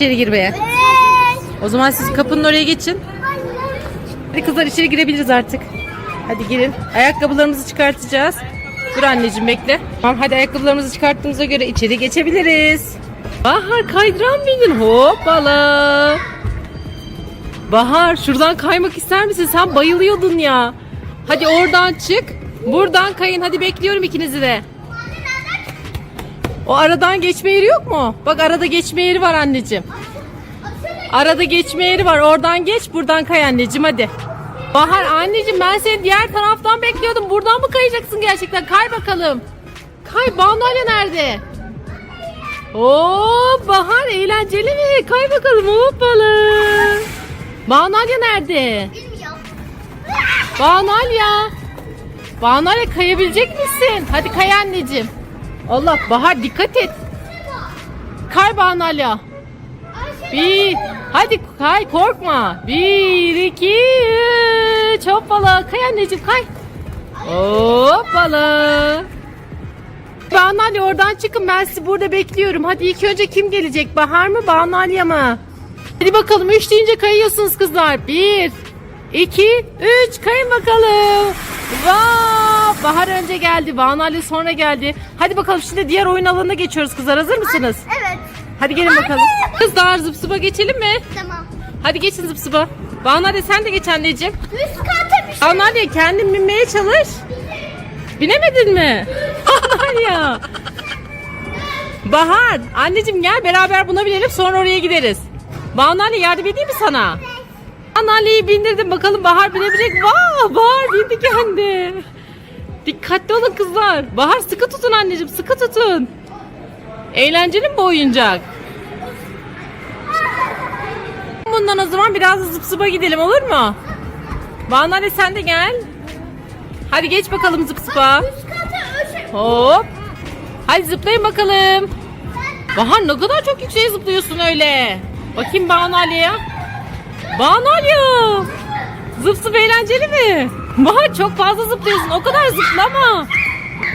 İçeri girmeye. O zaman siz kapının oraya geçin. Hadi kızlar içeri girebiliriz artık. Hadi girin. Ayakkabılarımızı çıkartacağız. Dur anneciğim bekle. Tamam hadi ayakkabılarımızı çıkarttığımıza göre içeri geçebiliriz. Bahar kaydıran bindin. Hoppala. Bahar şuradan kaymak ister misin? Sen bayılıyordun ya. Hadi oradan çık. Buradan kayın. Hadi bekliyorum ikinizi de. O aradan geçme yeri yok mu? Bak arada geçme yeri var anneciğim. Arada geçme yeri var. Oradan geç, buradan kay anneciğim hadi. Bahar anneciğim ben seni diğer taraftan bekliyordum. Buradan mı kayacaksın gerçekten? Kay bakalım. Kay Banu Ali nerede? Oo Bahar eğlenceli mi? Kay bakalım hoppala. Banu Ali nerede? Bilmiyorum. Banu Ali kayabilecek misin? Hadi kay anneciğim. Allah Bahar dikkat et. Kay Banu Ali. Bir, hadi kay korkma. Bir, iki, üç. Hoppala. Kay anneciğim kay. Hoppala. Banu Ali oradan çıkın ben sizi burada bekliyorum. Hadi ilk önce kim gelecek? Bahar mı Banu Ali mı? Hadi bakalım üç deyince kayıyorsunuz kızlar. Bir, iki, üç. Kayın bakalım. Vav! Bahar önce geldi. Banu Ali sonra geldi. Hadi bakalım şimdi diğer oyun alanına geçiyoruz kızlar. Hazır mısınız? Evet. Hadi gelin bakalım. Kızlar zıp zıpa geçelim mi? Tamam. Hadi geçin zıp zıpa. Banu Ali sen de geç anneciğim. Üst kata bir şey. Banu Ali kendin binmeye çalış. Binemedin mi? Bahar ya. Bahar anneciğim gel beraber buna binelim sonra oraya gideriz. Banu Ali yardım edeyim mi sana? Ali'yi bindirdim bakalım Bahar binebilecek. Vaa Bahar bindi kendi. Dikkatli olun kızlar. Bahar sıkı tutun anneciğim sıkı tutun. Eğlenceli mi bu oyuncak? Bundan o zaman biraz da zıp zıpa gidelim olur mu? Banu sen de gel. Hadi geç bakalım zıp zıpa. Hop. Hadi zıplayın bakalım. Bahar ne kadar çok yükseğe zıplıyorsun öyle. Bakayım Banu Ali'ye. Banu Ali. Zıp zıp eğlenceli mi? Bahar çok fazla zıplıyorsun. O kadar zıplama.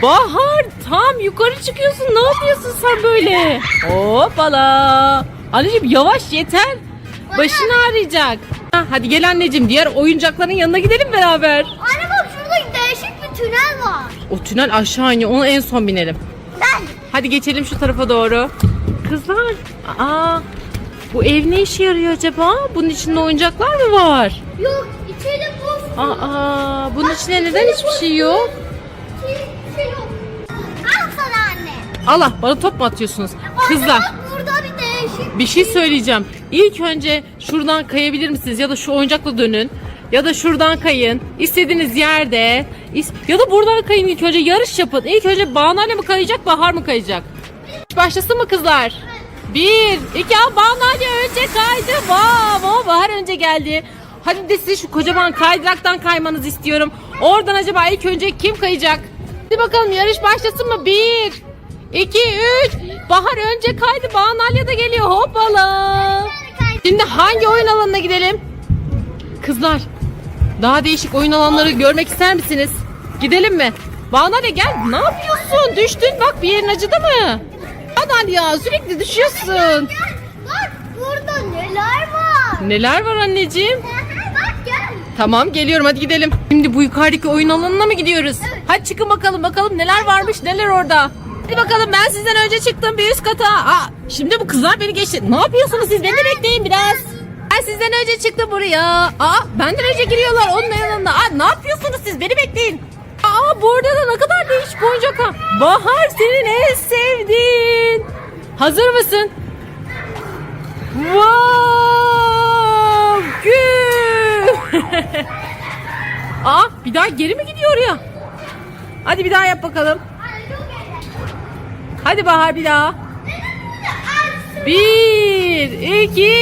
Bahar tam yukarı çıkıyorsun. Ne yapıyorsun sen böyle? Hoppala. Anneciğim yavaş yeter. Başını ağrıyacak. Ha, Hadi gel anneciğim diğer oyuncakların yanına gidelim beraber. Anne bak şurada değişik bir tünel var. O tünel aşağı iniyor. Ona en son binelim. Ben. Hadi geçelim şu tarafa doğru. Kızlar, aa, bu ev ne işe yarıyor acaba? Bunun içinde oyuncaklar mı var? Yok içeri. Aa, bunun içinde neden hiçbir şey yok? Al sana anne. Allah, bana top mu atıyorsunuz? Anne Kızlar, bak burada bir değişik. bir şey söyleyeceğim. İlk önce şuradan kayabilir misiniz? Ya da şu oyuncakla dönün. Ya da şuradan kayın. İstediğiniz yerde. İs- Ya da buradan kayın ilk önce. Yarış yapın. İlk önce Banu Ali mi kayacak, Bahar mı kayacak? Başlasın mı kızlar? Bir, iki, Banu Ali önce kaydı. Vav, o Bahar önce geldi. Hadi de size şu kocaman kaydıraktan kaymanızı istiyorum. Oradan acaba ilk önce kim kayacak? Hadi bakalım yarış başlasın mı? Bir, iki, üç. Bahar önce kaydı. Banu Ali da geliyor. Hoppala. Şimdi hangi oyun alanına gidelim? Kızlar, daha değişik oyun alanları görmek ister misiniz? Gidelim mi? Banu Ali gel. Ne yapıyorsun? Düştün. Bak bir yerin acıdı mı? Banu Ali ya sürekli düşüyorsun. Gel. Bak burada neler var. Neler var anneciğim? Tamam geliyorum hadi gidelim. Şimdi bu yukarıdaki oyun alanına mı gidiyoruz? Hadi çıkın bakalım bakalım neler varmış neler orada. Hadi bakalım ben sizden önce çıktım bir üst kata. Aa, şimdi bu kızlar beni geçti. Ne yapıyorsunuz siz? Beni bekleyin biraz. Ben sizden önce çıktım buraya. Aa, benden önce giriyorlar onun yanına. Aa, ne yapıyorsunuz siz? Beni bekleyin. Aa, burada da ne kadar değişik oyuncak ha. Bahar senin en sevdiğin. Hazır mısın? Wow! Gül! Aa, bir daha geri mi gidiyor ya? Hadi bir daha yap bakalım. Hadi Bahar bir daha. Bir, iki,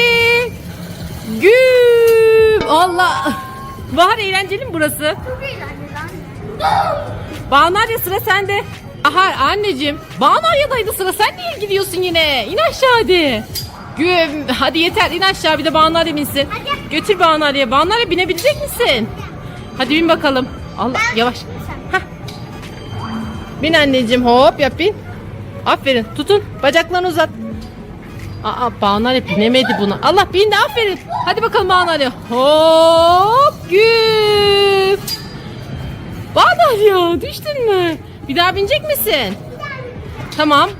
güm. Allah. Bahar eğlenceli mi burası? Çok eğlenceli anne. Banu Arya sıra sende. Bahar anneciğim. Banu Arya'daydı sıra. Sen niye gidiyorsun yine? İn aşağı hadi. Güm. Hadi yeter in aşağı bir de Banu Arya binsin. Hadi. Götür Banu Arya'ya. Banu Arya binebilecek misin? Hadi bin bakalım. Allah yavaş. Hah. Bin anneciğim hop yap bin. Aferin tutun bacaklarını uzat. Aa Banu Ali binemedi buna. Allah bindi aferin. Hadi bakalım Banu Ali. Hop güp. Banu Ali ya düştün mü? Bir daha binecek misin? Tamam.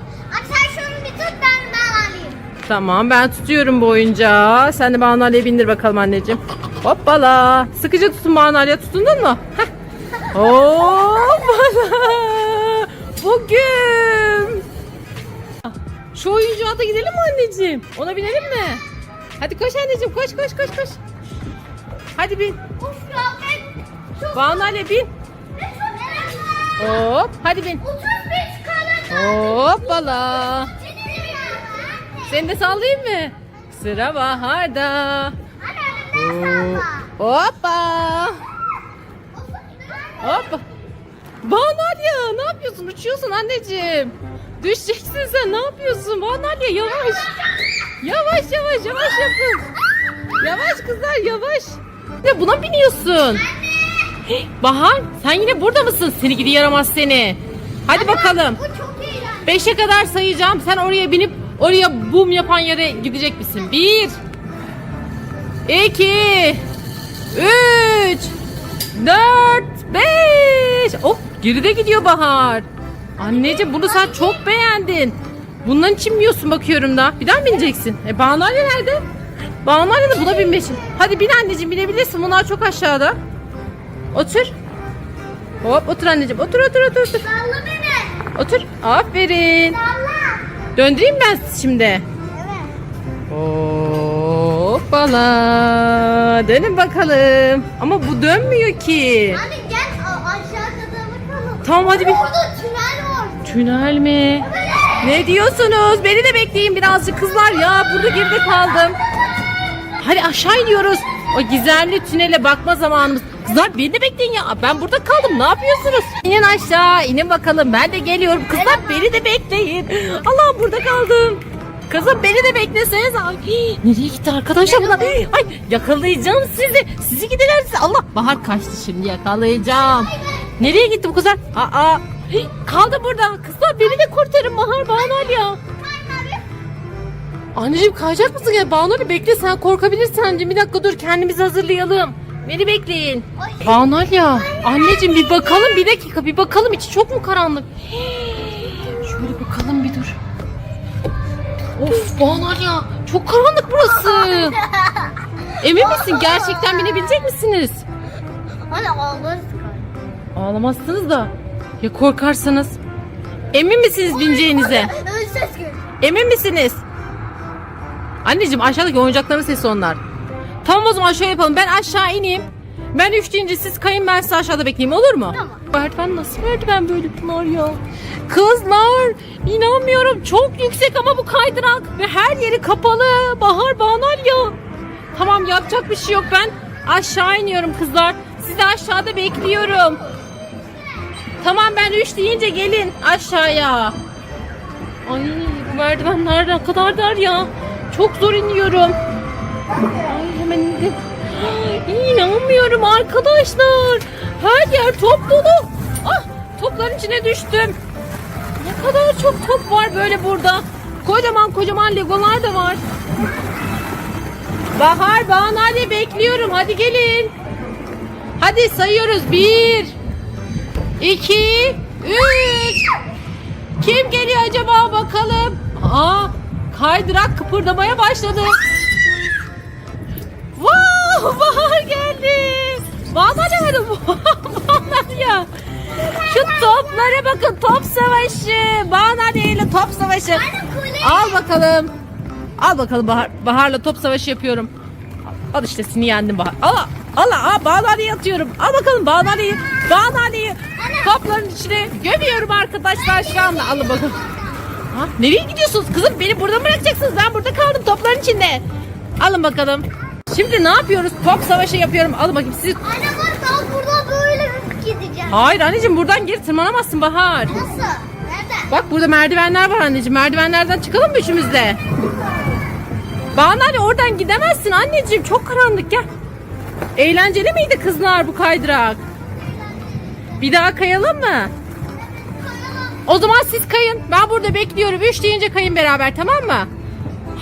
Tamam ben tutuyorum bu oyuncağı. Sen de Banu Ali'ye bindir bakalım anneciğim. Hoppala. Sıkıca tutun Banu Ali'ye tutundun mu? Heh. Hoppala. Bugün. Şu oyuncağa da gidelim mi anneciğim? Ona binelim mi? Hadi koş anneciğim koş koş koş koş. Hadi bin. Of ya ben çok Banu Ali bin. ben çok. Hop hadi bin. 35 kalın. Hoppala. Seni de sallayayım mı? Sıra Bahar'da. Salla. Hoppa. Hoppa. Banu ya ne yapıyorsun? Uçuyorsun anneciğim. Düşeceksin sen ne yapıyorsun? Banu ya yavaş. Yavaş yavaş yavaş yapın. Yavaş kızlar yavaş. Ne buna biniyorsun? Hey, Bahar sen yine burada mısın? Seni gidi yaramaz seni. Hadi bakalım. Bu çok eğlenceli. Beşe kadar sayacağım. Sen oraya binip oraya bum yapan yere gidecek misin? Bir. iki, Üç. Dört. Beş. Oh geride gidiyor Bahar. Anneciğim bunu sen çok beğendin. Bundan için mi yiyorsun bakıyorum da. Bir daha mı bineceksin? E Banu Ali nerede? Banu Ali de buna binmesin. Hadi bin anneciğim binebilirsin. Bunlar çok aşağıda. Otur. Hop otur anneciğim. Otur otur otur. otur. Salla beni. Otur. Aferin. Salla. Döndüreyim ben şimdi. Evet. Hoppala. Dönün bakalım. Ama bu dönmüyor ki. Anne gel aşağı kadar bakalım. Tamam hadi bir. Orada tünel var. Tünel mi? Ne diyorsunuz? Beni de bekleyin birazcık kızlar ya. Burada geride kaldım. Hadi aşağı iniyoruz. O gizemli tünele bakma zamanımız. Kızlar beni de bekleyin ya. Ben burada kaldım. Ne yapıyorsunuz? İnin aşağı. inin bakalım. Ben de geliyorum. Kızlar beni de bekleyin. Allah'ım burada kaldım. Kızım beni de bekleseniz. Ay, nereye gitti arkadaşlar bunlar? Ay yakalayacağım sizi. Sizi gidiler sizi. Allah Bahar kaçtı şimdi yakalayacağım. Nereye gitti bu kızlar? Aa, kaldı burada. Kızlar beni de kurtarın Bahar Banu ya. Anneciğim kayacak mısın ya? Banu bekle sen korkabilirsin anneciğim. Bir dakika dur kendimizi hazırlayalım. Beni bekleyin. Ay. Banu Ali ya. Anneciğim bir bakalım bir dakika bir bakalım içi çok mu karanlık? Şöyle bakalım bir dur. Of Banu Ali ya çok karanlık burası. Emin misin gerçekten binebilecek misiniz? Anne ağlarız Ağlamazsınız da ya korkarsanız. Emin misiniz bineceğinize? Emin misiniz? Anneciğim aşağıdaki oyuncakların sesi onlar. Tamam o zaman şöyle yapalım. Ben aşağı ineyim. Ben üç deyince siz kayın ben sizi aşağıda bekleyeyim olur mu? Tamam. Merdiven nasıl merdiven böyle Pınar ya? Kızlar inanmıyorum çok yüksek ama bu kaydırak ve her yeri kapalı. Bahar Banal ya. Tamam yapacak bir şey yok ben aşağı iniyorum kızlar. Sizi aşağıda bekliyorum. Tamam ben üç deyince gelin aşağıya. Ay bu merdivenler ne kadar dar ya. Çok zor iniyorum. Ay hemen indim. İnanmıyorum arkadaşlar. Her yer top dolu. Ah topların içine düştüm. Ne kadar çok top var böyle burada. Kocaman kocaman legolar da var. Bahar, Banu hadi bekliyorum. Hadi gelin. Hadi sayıyoruz. Bir, iki, üç. Kim geliyor acaba bakalım. Aa, kaydırak kıpırdamaya başladı. Wow, Bahar geldi. Bahar geldi. Bahar ya. Şu toplara bakın top savaşı. Bahar ile top savaşı. Al bakalım. Al bakalım Bahar. Bahar'la top savaşı yapıyorum. Al işte seni yendim Bahar. Al al al Bağnali'yi atıyorum. Al bakalım Bağnali'yi. Bağnali'yi topların içine gömüyorum arkadaşlar şu anda. Alın bakalım. Ha, nereye gidiyorsunuz kızım? Beni burada mı bırakacaksınız? Ben burada kaldım topların içinde. Alın bakalım. Şimdi ne yapıyoruz? Top savaşı yapıyorum. Alın bakayım siz. Anne bak ben burada böyle gideceğim. Hayır anneciğim buradan geri tırmanamazsın Bahar. Nasıl? Nerede? Bak burada merdivenler var anneciğim. Merdivenlerden çıkalım mı üçümüz de? Banu Ali oradan gidemezsin anneciğim. Çok karanlık gel. Eğlenceli miydi kızlar bu kaydırak? Bir daha kayalım mı? O zaman siz kayın. Ben burada bekliyorum. Üç deyince kayın beraber tamam mı?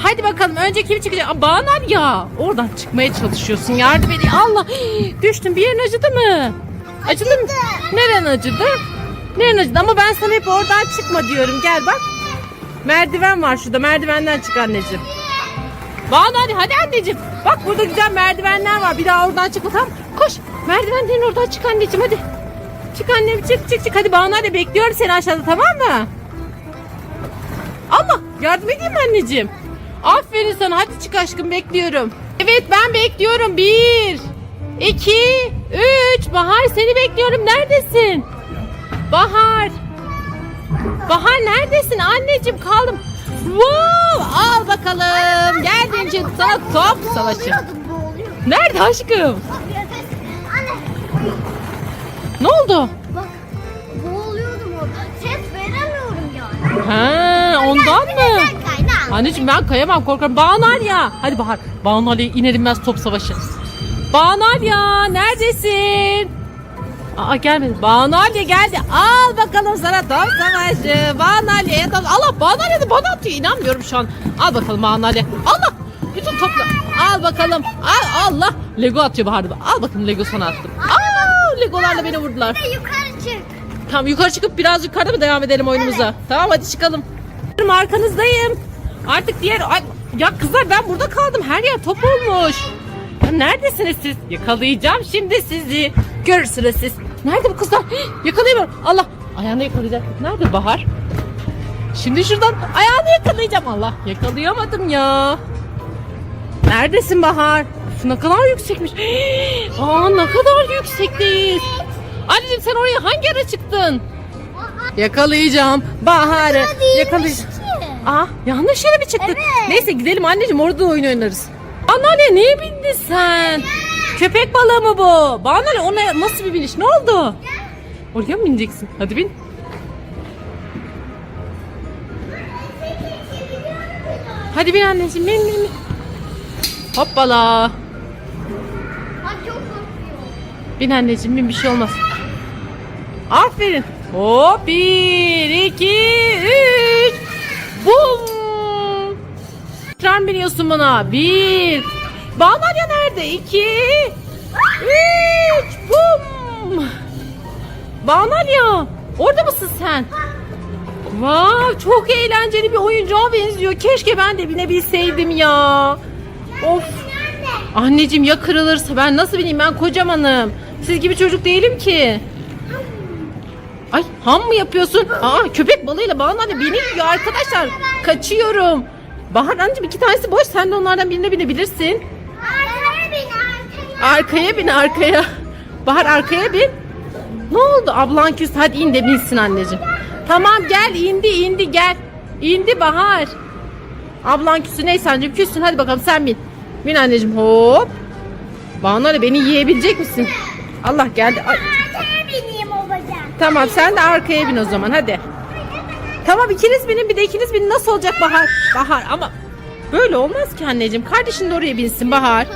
Hadi bakalım önce kim çıkacak? Aa, Banar ya. Oradan çıkmaya çalışıyorsun. Yardım edin. Allah. Düştüm. Bir yerin acıdı mı? Acıdı mı? Neren acıdı? Neren acıdı? Ama ben sana hep oradan çıkma diyorum. Gel bak. Merdiven var şurada. Merdivenden çık anneciğim. Banu hadi hadi anneciğim. Bak burada güzel merdivenler var. Bir daha oradan çıkma tamam. Koş. Merdivenden oradan çık anneciğim hadi. Çık annem çık çık çık. Hadi Banu hadi bekliyorum seni aşağıda tamam mı? Allah yardım edeyim mi anneciğim? Aferin sana hadi çık aşkım bekliyorum. Evet ben bekliyorum. Bir, iki, üç. Bahar seni bekliyorum. Neredesin? Bahar. Bahar neredesin? Anneciğim kaldım. Wow, al bakalım. Geldin sana top savaşı. Nerede aşkım? Ne oldu? bak boğuluyordum orada. Ses veremiyorum yani. Ha, ondan mı? Anneciğim ben kayamam korkarım. Bağnar ya. Hadi Bahar. Bağnar ya iner inmez top savaşı. Bağnar ya neredesin? Aa gelmedi. Bağnar ya geldi. Al bakalım sana top savaşı. Bağnar ya. Allah Bağnar ya da bana atıyor. İnanmıyorum şu an. Al bakalım Bağnar ya. Allah. Bütün topla. Al bakalım. Al Allah. Lego atıyor Bahar. Al bakalım Lego sana attım. Aa, Legolarla beni vurdular. Yukarı çık. Tamam yukarı çıkıp biraz yukarıda mı devam edelim oyunumuza? Tamam hadi çıkalım. Arkanızdayım. Artık diğer... Ay, ya kızlar ben burada kaldım. Her yer top olmuş. Ya neredesiniz siz? Yakalayacağım şimdi sizi. Görürsünüz siz. Nerede bu kızlar? Hih, Yakalayamıyorum. Allah. Ayağını yakalayacak. Nerede Bahar? Şimdi şuradan ayağını yakalayacağım. Allah yakalayamadım ya. Neredesin Bahar? Şu ne kadar yüksekmiş. Hii, Aa ne kadar yüksekteyiz. Anneciğim sen oraya hangi ara çıktın? Yakalayacağım Bahar'ı. Yakalayacağım. Aa yanlış yere mi çıktık? Evet. Neyse gidelim anneciğim orada da oyun oynarız. Anneanne neye bindin sen? Köpek balığı mı bu? Banuanne ona nasıl bir biniş? Ne oldu? Oraya mı bineceksin? Hadi bin. Hadi bin anneciğim bin bin bin. Hoppala. Bin anneciğim bin bir şey olmaz. Aferin. Hop bir, iki, üç. Bum. Tekrar biniyorsun buna? Bir. Bağlarya nerede? İki, üç. Bum. Bağlarya. Orada mısın sen? Vay çok eğlenceli bir oyuncağa benziyor. Keşke ben de binebilseydim ya. Of. Anneciğim ya kırılırsa ben nasıl bineyim ben kocamanım. Siz gibi çocuk değilim ki. Ay ham mı yapıyorsun? Aa köpek balığıyla Bahar anne beni yiyor arkadaşlar. Kaçıyorum. Bahar anneciğim iki tanesi boş sen de onlardan birine binebilirsin. Arkaya bin arkaya. Arkaya bin arkaya. Bahar arkaya bin. Ne oldu ablan küs hadi in de binsin anneciğim. Tamam gel indi indi gel. İndi Bahar. Ablan küsü neyse anneciğim küssün hadi bakalım sen bin. Bin anneciğim hop. Banu beni yiyebilecek misin? Allah geldi. Ay. Tamam sen de arkaya bin o zaman hadi. Tamam ikiniz binin bir de ikiniz binin nasıl olacak Bahar? Bahar ama böyle olmaz ki anneciğim. Kardeşin de oraya binsin Bahar.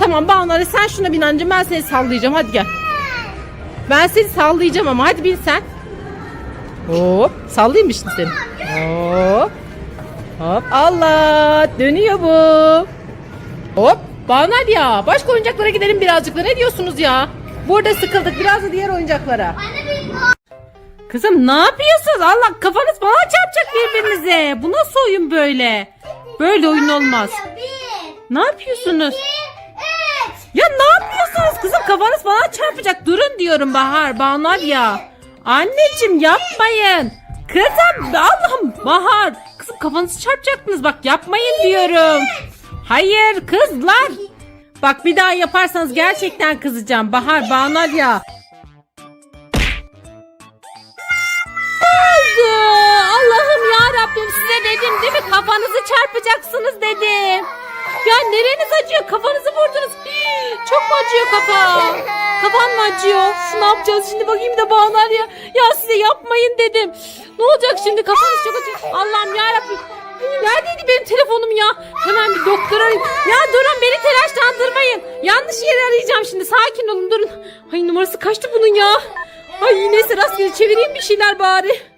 Tamam Banu sen şuna bin anneciğim ben seni sallayacağım hadi gel. Ben seni sallayacağım ama hadi bin sen. Hop sallayayım şimdi seni? Hop. Hop Allah dönüyor bu. Hop Banu hadi ya başka oyuncaklara gidelim birazcık da ne diyorsunuz ya? Burada sıkıldık biraz da diğer oyuncaklara. Anne Kızım ne yapıyorsunuz? Allah kafanız falan çarpacak birbirinize. Bu nasıl oyun böyle? Böyle oyun olmaz. Ne yapıyorsunuz? Ya ne yapıyorsunuz kızım? Kafanız falan çarpacak. Durun diyorum Bahar, Bahar ya. Anneciğim yapmayın. Kızım Allah'ım Bahar. Kızım kafanızı çarpacaktınız bak yapmayın diyorum. Hayır kızlar. Bak bir daha yaparsanız gerçekten kızacağım. Bahar, Bahar ya. Rabbim size dedim değil mi? Kafanızı çarpacaksınız dedim. Ya nereniz acıyor? Kafanızı vurdunuz. Çok mu acıyor kafa? Kafan mı acıyor? Şu ne yapacağız şimdi bakayım da bağlar ya. Ya size yapmayın dedim. Ne olacak şimdi? Kafanız çok acıyor. Allah'ım ya Rabbim. Neredeydi benim telefonum ya? Hemen bir doktor arayayım. Ya durun beni telaşlandırmayın. Yanlış yeri arayacağım şimdi. Sakin olun durun. Ay numarası kaçtı bunun ya? Ay neyse rastgele çevireyim bir şeyler bari.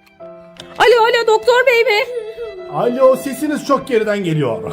Alo alo doktor bey mi? Alo sesiniz çok geriden geliyor.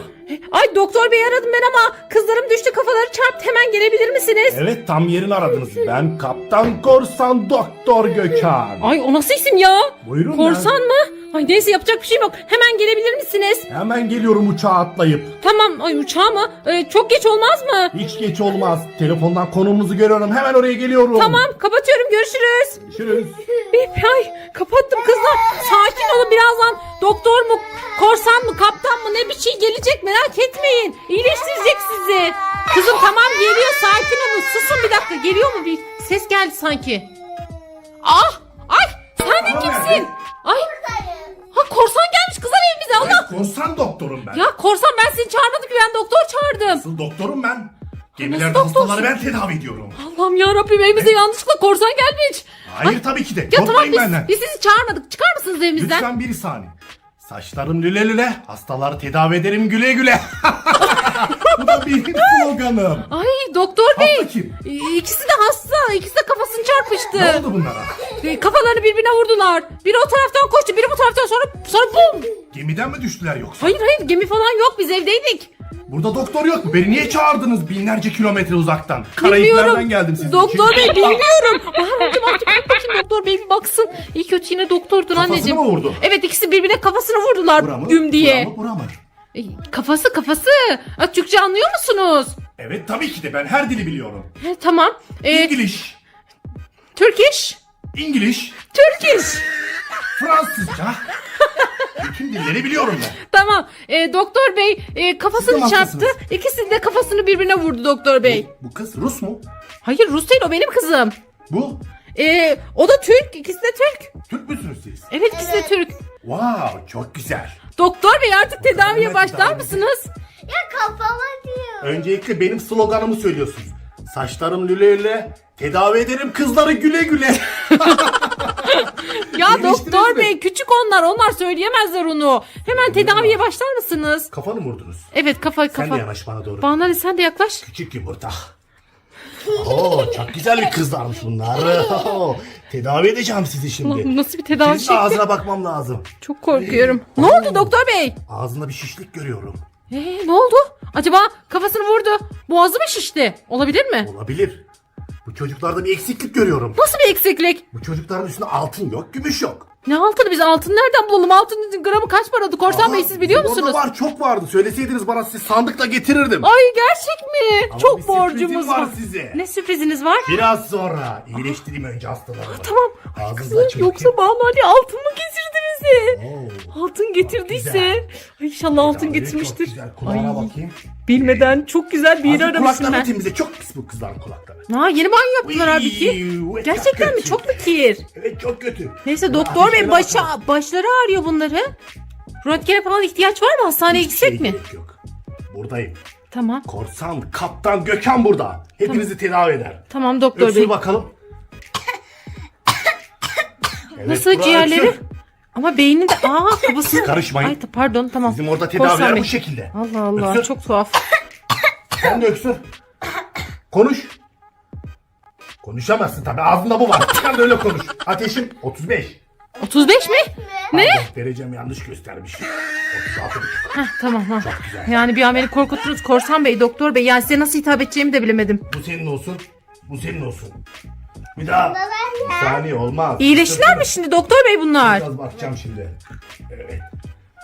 Ay doktor bey aradım ben ama kızlarım düştü kafaları çarptı hemen gelebilir misiniz? Evet tam yerini aradınız. Ben Kaptan Korsan Doktor Gökhan. Ay o nasıl isim ya? Buyurun Korsan mı? Ay neyse yapacak bir şeyim yok. Hemen gelebilir misiniz? Hemen geliyorum uçağa atlayıp. Tamam ay uçağa mı? Ee, çok geç olmaz mı? Hiç geç olmaz. Telefondan konumunuzu görüyorum. Hemen oraya geliyorum. Tamam kapatıyorum görüşürüz. Görüşürüz. Bip, ay kapattım kızlar. Sakin olun birazdan. Doktor mu, korsan mı, kaptan mı ne bir şey gelecek merak etmeyin. İyileştirecek sizi. Kızım tamam geliyor sakin olun. Susun bir dakika geliyor mu bir ses geldi sanki. Korsan doktorum ben. Ya korsan ben seni çağırmadım ki ben doktor çağırdım. Nasıl doktorum ben? Gemilerde doktorsun? hastaları ben tedavi ediyorum. Allah'ım ya Rabbim evimize yanlışlıkla korsan gelmiş. Hayır Ay, tabii ki de. Ya tamam Korkmayın biz, benden. biz sizi çağırmadık. Çıkar mısınız evimizden? Lütfen bir saniye. Saçlarım lüle lüle, hastaları tedavi ederim güle güle. Bu da benim sloganım. Ay doktor bey. Hasta kim? İkisi de hasta. İkisi de kafasını çarpıştı. Ne oldu bunlara? Ee, Kafalarını birbirine vurdular. Biri o taraftan koştu, biri bu taraftan sonra sonra bum. Gemiden mi düştüler yoksa? Hayır hayır gemi falan yok biz evdeydik. Burada doktor yok mu? Beni niye çağırdınız binlerce kilometre uzaktan? Karayiplerden geldim sizin Doktor için. bey bilmiyorum. Bağırmadım artık bak bakayım doktor bey bir baksın. İyi kötü yine doktordur Kafasını anneciğim. mı vurdu? Evet ikisi birbirine kafasını vurdular Bura mı? güm diye. Bura mı? Bura mı? Ee, Kafası kafası. Aa, Türkçe anlıyor musunuz? Evet tabii ki de ben her dili biliyorum. He, tamam. Ee, İngiliz, Turkish. İngiliz, Turkish. Fransızca. Bütün dilleri biliyorum ben. Tamam. Ee, doktor bey e, kafasını Siz de mi çarptı. hastasınız? İkisinin de kafasını birbirine vurdu doktor bey. Bu kız Rus mu? Hayır Rus değil o benim kızım. Bu? Ee, o da Türk. İkisi de Türk. Türk müsünüz siz? Evet ikisi de Türk. Wow çok güzel. Doktor bey artık tedaviye başlar tedavi mısınız? Ya kafama diyor. Öncelikle benim sloganımı söylüyorsunuz. Saçlarım lüle lüle, tedavi ederim kızları güle güle. Ya doktor mi? bey küçük onlar. Onlar söyleyemezler onu. Hemen tedaviye başlar mısınız? Kafanı mı vurdunuz? Evet kafa Sen kafa. de yanaş bana doğru. Bana sen de yaklaş. Küçük yumurta. Oo, çok güzel bir kızlarmış bunlar. Oo, tedavi edeceğim sizi şimdi. Nasıl bir tedavi Sizin şekli? ağzına bakmam lazım. Çok korkuyorum. Ne oldu doktor bey? Ağzında bir şişlik görüyorum. Ee, ne oldu? Acaba kafasını vurdu. Boğazı mı şişti? Olabilir mi? Olabilir. Bu çocuklarda bir eksiklik görüyorum. Nasıl bir eksiklik? Bu çocukların üstünde altın yok, gümüş yok. Ne altını biz altın nereden bulalım? Altın gramı kaç paradı? Korsan Aa, Bey siz biliyor orada musunuz? var çok vardı. Söyleseydiniz bana siz sandıkla getirirdim. Ay gerçek mi? Ama Çok bir borcumuz var var. size. Ne sürpriziniz var? Biraz sonra iyileştireyim önce hastalarımı. Tamam. Ağzınızı Kızım, yoksa. Banu Ali altın mı getirdi bize? Oo, Altın getirdiyse. güzel. Ay inşallah altın getirmiştir. Çok güzel. Kulağına Ay, bakayım. bilmeden çok güzel bir yeri Ağzı aramışım kulaklarını ben. temizle. Çok pis bu kızların kulakları. Ha, yeni banyo yaptılar Uy, halbuki. evet, Gerçekten mi? kötü. Çok mu kir? Evet çok kötü. Neyse doktor bey bakın. başları ağrıyor bunları. Röntgene falan ihtiyaç var mı? Hastaneye Hiçbir gitsek şeye mi? gerek Yok. Buradayım. Tamam. Korsan, kaptan Gökhan burada. Hepinizi tedavi eder. Tamam doktor Öksür bey. bakalım. Evet, Nasıl ciğerleri? öksür. Ama beyninde aa kafası. Karışmayın. Ay ta- pardon tamam. Bizim orada Korsan tedaviler Bey. bu şekilde. Allah Allah Öksür. çok tuhaf. Sen de öksür. Konuş. Konuşamazsın tabii. Ağzında bu var. Sen de öyle konuş. Ateşim 35. 35 mi? Ne? Derecem yanlış göstermiş. 36 buçuk. Heh, tamam ha. güzel. Yani bir an beni korkuturuz Korsan Bey, Doktor Bey. Yani size nasıl hitap edeceğimi de bilemedim. Bu senin olsun. Bu senin olsun. Bir daha. Bir saniye olmaz. İyileştiler mi şimdi Doktor Bey bunlar? Biraz bakacağım şimdi. Evet.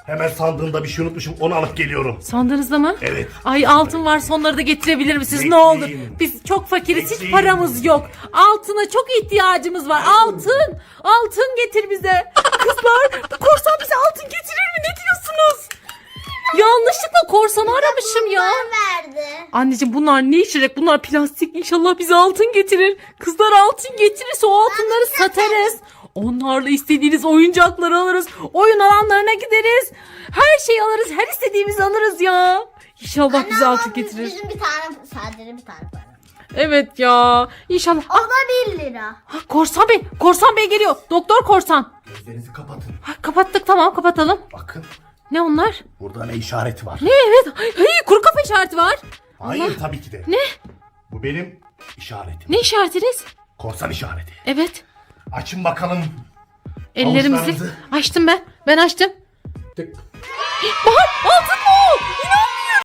Hemen sandığımda bir şey unutmuşum. Onu alıp geliyorum. Sandığınızda mı? Evet. Ay altın var sonları da getirebilir misiniz? Ne Bekleyin. olur. Biz çok fakiriz. Hiç Bekleyin. paramız yok. Altına çok ihtiyacımız var. Altın. Altın getir bize. Kızlar bu korsan bize altın getirir mi? Ne diyorsunuz? Yanlışlıkla korsanı aramışım ya. verdi. Anneciğim bunlar ne işecek? Bunlar plastik. İnşallah bize altın getirir. Kızlar altın getirirse o altınları satarız. Onlarla istediğiniz oyuncakları alırız. Oyun alanlarına gideriz. Her şeyi alırız. Her istediğimizi alırız ya. İnşallah bize altın getirir. Bizim bir tane sadece bir tane para. Evet ya. İnşallah. O da 1 lira. Ah, Korsan Bey. Korsan Bey geliyor. Doktor Korsan. Gözlerinizi kapatın. Ha, kapattık tamam kapatalım. Bakın. Ne onlar? Burada ne işareti var? Ne evet. Ay, kuru kafa işareti var. Hayır tabii ki de. Ne? Bu benim işaretim. Ne işaretiniz? Korsan işareti. Evet. Açın bakalım. Ellerimizi Avuçlarınızı. açtım ben. Ben açtım. Tık. Bahar altın mı o? İnanmıyorum.